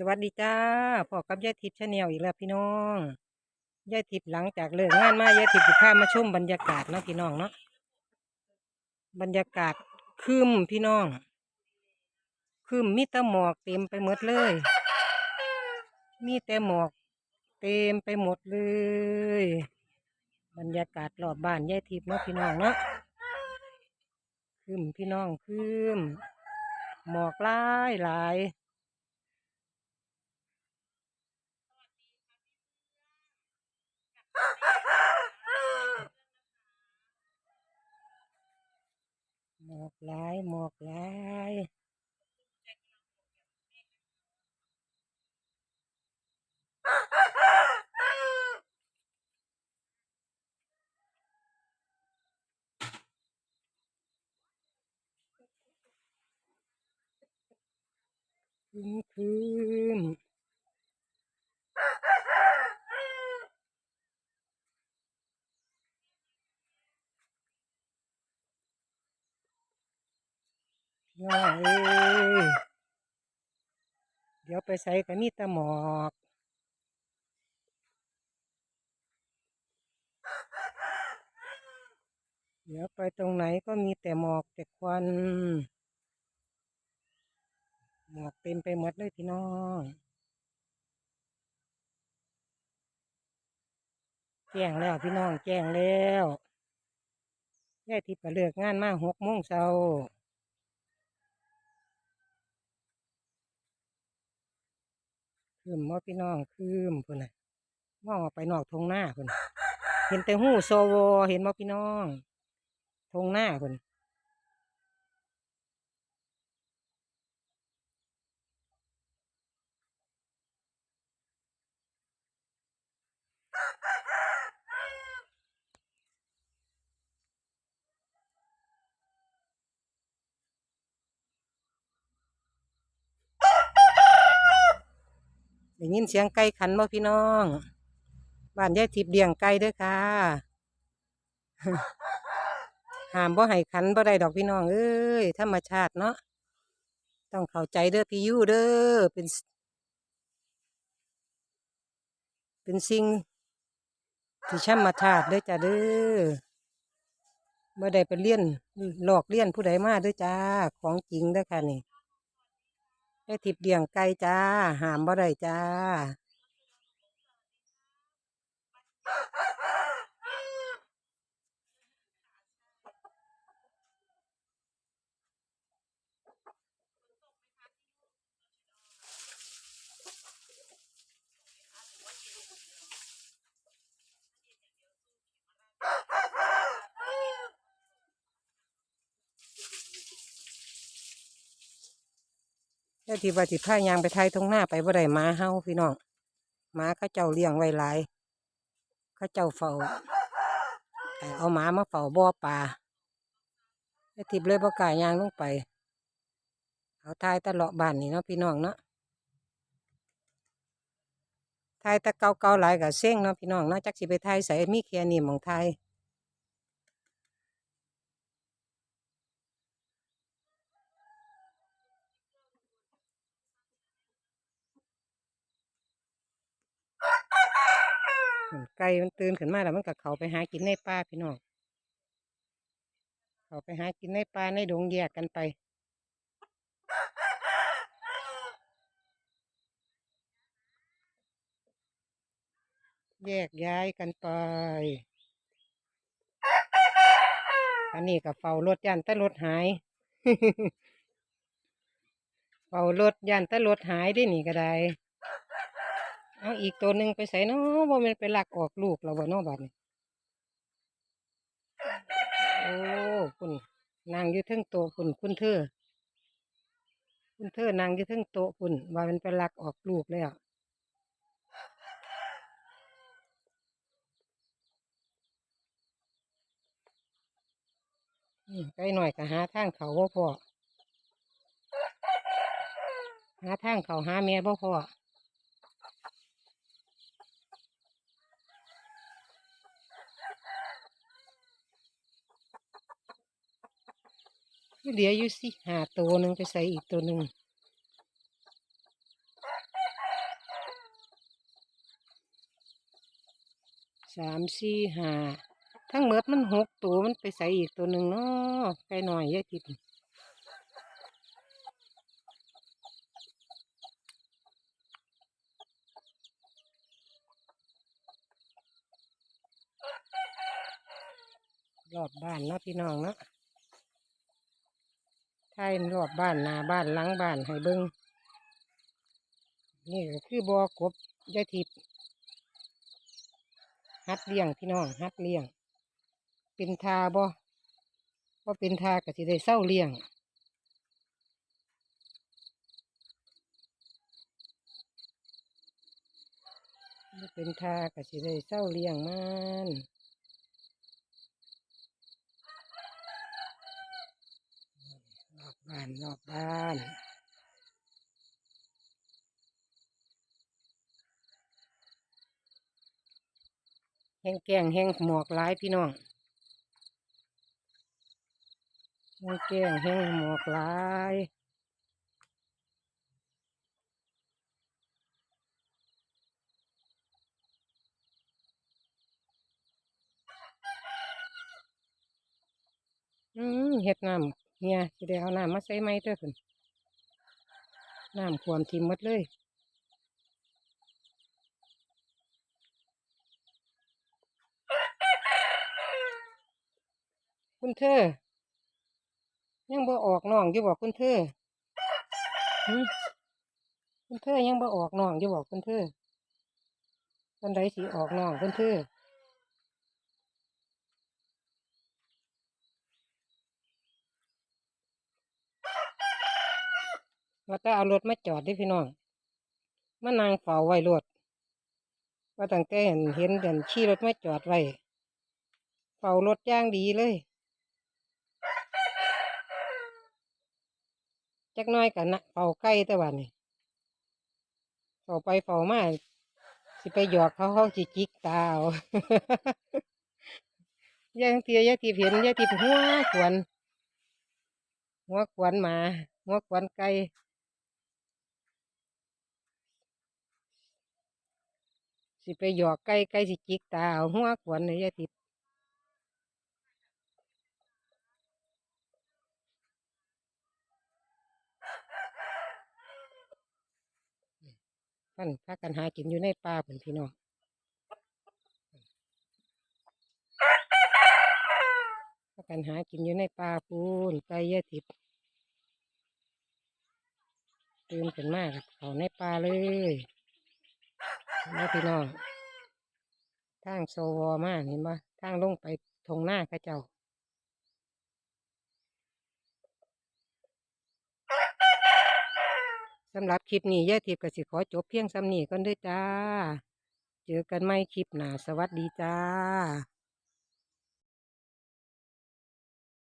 สวัสดีจ้าพ่อกับยายทิพย์ชาแนลอีกแล้วพี่น้องยายทิพย์หลังจากเลิกงานมายายทิพย์สิพามาชมบรรยากาศเนาะพี่น้องเนาะบรรยากาศครึมพี่น้องครึมมีแต่หมอกเต็มไปหมดเลย มีแต่หมอก เต็มไปหมดเลย บรรยากาศรอบบ้านยายทิพย์เนาะพี่น้องเนาะครึมพี่น้องครึมหมอกลายหลายหม อกหลายหมอกหลายครึมครึมพี่ น้องเอ้ยเดี๋ยวไปใส่ก็มีแต่หมอกเดี๋ยวไปตรงไหนก็มีแต่หมอกแต่ควัน หมอกเต็มไปหมดเลยพี่น้องแจ้งแล้วพี่น้องแจ้งแล้วยายทิพย์ก็เลิกงานมาหกโมงเช้า คืมมอพี่น้องคืมพุ่นน่ะมองออกไปนอกทงหน้าพุ่นน่ะเห็นแต่หูโซโวเห็นมอพี่น้องทงหน้าพุ่น ได้ยินเสียงไก่ขันบ่พี่น้องบ้านยายทิพย์เลี้ยงไก่เด้อค่ะห้ามบ่ให้ขันบ่ได้ดอกพี่น้องเอ้ยธรรมชาติเนาะต้องเข้าใจเด้อพี่ยูเด้อเป็น เป็นสิ่งที่ธรรมชาติเด้อจ้าเด้อบ่ได้ไปเลี้ยนหลอกเลี้ยนผู้ใดมาเด้อจ้าของจริงเด้อค่ะนี่ ยายทิพย์เดี่ยงไก่จ้า หามบ่ได้จ้า แล้วที่ว่าสิพายางไปไทยทงหน้าไปบ่ได้หมาเฮาพี่น้องหมาเขาเจ้าเลี้ยงไว้หลายเขาเจ้าเฝ้าเอ่อเอาหมามาเฝ้าบ่อปลาแล้วทิพเลยบ่กายางลงไปเอาทายแตเลาะบ้านนี่เนาะพี่น้องเนาะทายตะเกาเกาหลายกับเซ้งเนาะพี่น้องเนาะจักสิไปทายใส่มีแค่นี้หมองทายอืม ไก่มันตื่นขึ้นมาแล้วมันก็เขาไปหากินในป่าพี่น้องเขาไปหากินในป่าในดงแยกกันไป แยกย้ายกันไป อันนี้ก็เฝ้ารถยันแต่รถหายเฝ้ารถยันแต่รถหายได้หนีก็ได้ เอาอีกตัวหนึ่งไปใส่เนาะว่ามันไปหลักออกลูกเราบ่เนาะบัดนี้โอ้คุณนางอยู่เทึงโตคุณคุณเธอคุณเธอนางอยู่เทึงโตคุณว่ามันไปหลักออกลูกแล้วอืมไกลหน่อยก็หาทางเขาบ่พอหาทางเขาหาแม่บ่พอ เหลืออยู่สิหาตัวหนึ่งไปใส่อีกตัวหนึ่งสามสี่หาทั้งหมดมันหกตัวมันไปใส่อีกตัวหนึ่งเนาะไปหน่อยเยอะจิดรอบบ้านเนาะพี่น้องเนาะ ไทยรอบบ้านนาบ้านหลังบ้านให้เบิงนี่ก็คือบ่อกบยายทิพย์ฮัดเลี้ยงพี่น้องฮัดเลี้ยง เป็นทาบ่ว่าเป็นทาก็สิได้เศร้าเลี้ยงเป็นทาก็สิได้เศร้าเลี้ยงมันรอ บ้านรอบบ้านแห้งแกงแห้งหมอกหลายพี่น้องแห้งแกงแห้งหมอกหลายอืมเฮ็ดน้ำ เฮียสิได้เอาน้ำมาใส่ไหมเด้อคุณน้ำความทิมมดเลยคุณเธอ ยังบ่ออกน้องอยู่บอกคุณเธอคุณเธอยังบ่ออกน้องอยู่บอกคุณเธอวันใดสิออกน้องคุณเธอ ว่าจะเอารถมาจอดเดิพี่น้องมานั่งเฝ้าไว้รถว่าตั้งแต่เห็นเห็นเดินขี่รถมาจอดไว้เฝ้ารถย่างดีเลยจักน้อยกันนะเฝ้าใกล้แต่ว่านี่เฝ้าไปเฝ้ามาสิไปหยอกเขาเขาจิจิกตาเอาย่างเตียยายทีเห็นยายทีหัวขวนหัวขวนหมาหัวขวนไก่ สิไปหยอกไก่ไก่สิจิกตาเอาหัวขวนเลยยายทีท่านพากันหากินอยู่ในป่าเพิ่นพี่น้องพากันหากินอยู่ในป่าปูนไก่ยายทิพตื่นขึ้นมากเขาในป่าเลย นะพี่น้องทางโซวอมาเห็นปะทางลงไปทงหน้าข้าเจ้าสำหรับคลิปนี้ย่าทิพย์กสิขอจบเพียงซ้ำนี้ก่อนด้วยจ้า เจอกันไม่คลิปหนาสวัสดีจ้า